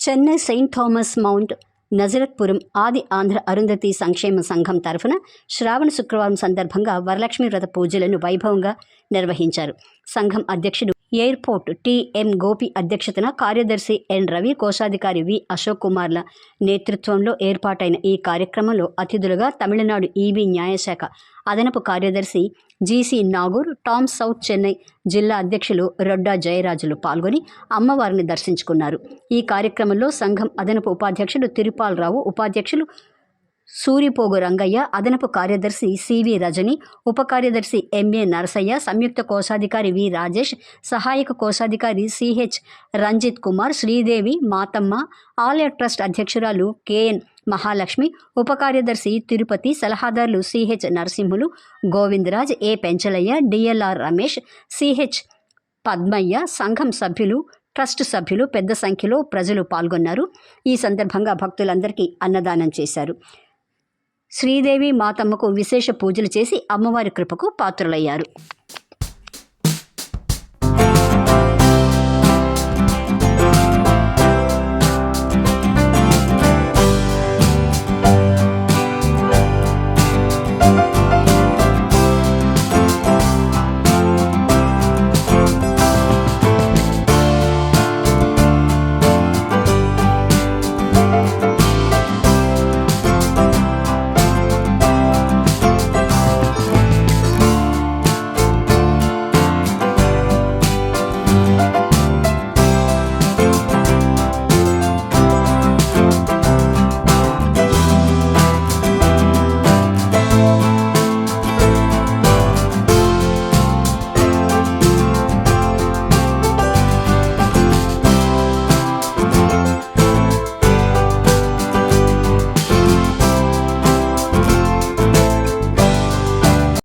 Chennai Saint Thomas Mount Nazarethpuram Adi Andhra Arundhati సంక్షేమ సంఘం తరఫున శ్రావణ శుక్రవారం సందర్భంగా వరలక్ష్మి వ్రత పూజలను వైభవంగా నిర్వహించారు. సంఘం అధ్యక్షుడు ఎయిర్పోర్ట్ టిఎం గోపి అధ్యక్షతన కార్యదర్శి ఎన్. రవి కోశాధికారి వి. అశోక్ కుమార్ల నేతృత్వంలో ఏర్పాటైన ఈ కార్యక్రమంలో అతిథులుగా తమిళనాడు ఈబీ న్యాయశాఖ అదనపు కార్యదర్శి GC Nagur Tom South Chennai జిల్లా అధ్యక్షులు రొడ్డా జయరాజులు పాల్గొని అమ్మవారిని దర్శించుకున్నారు. ఈ కార్యక్రమంలో సంఘం అదనపు ఉపాధ్యక్షుడు తిరుపాలరావు ఉపాధ్యక్షులు సూరిపోగు రంగయ్య అదనపు కార్యదర్శి సివి రజని ఉప కార్యదర్శి ఎంఏ నరసయ్య సంయుక్త కోశాధికారి వి. రాజేష్ సహాయక కోశాధికారి సిహెచ్ రంజిత్ కుమార్ శ్రీదేవి మాతమ్మ ఆలయ ట్రస్ట్ అధ్యక్షురాలు కెఎన్ మహాలక్ష్మి ఉప కార్యదర్శి తిరుపతి సలహాదారులు CH Narasimhulu Govindaraj A. Penchalaiah DLR Ramesh CH Padmaiah సంఘం సభ్యులు ట్రస్ట్ సభ్యులు పెద్ద సంఖ్యలో ప్రజలు పాల్గొన్నారు. ఈ సందర్భంగా భక్తులందరికీ అన్నదానం చేశారు. శ్రీదేవి మాతమ్మకు విశేష పూజలు చేసి అమ్మవారి కృపకు పాత్రులయ్యారు.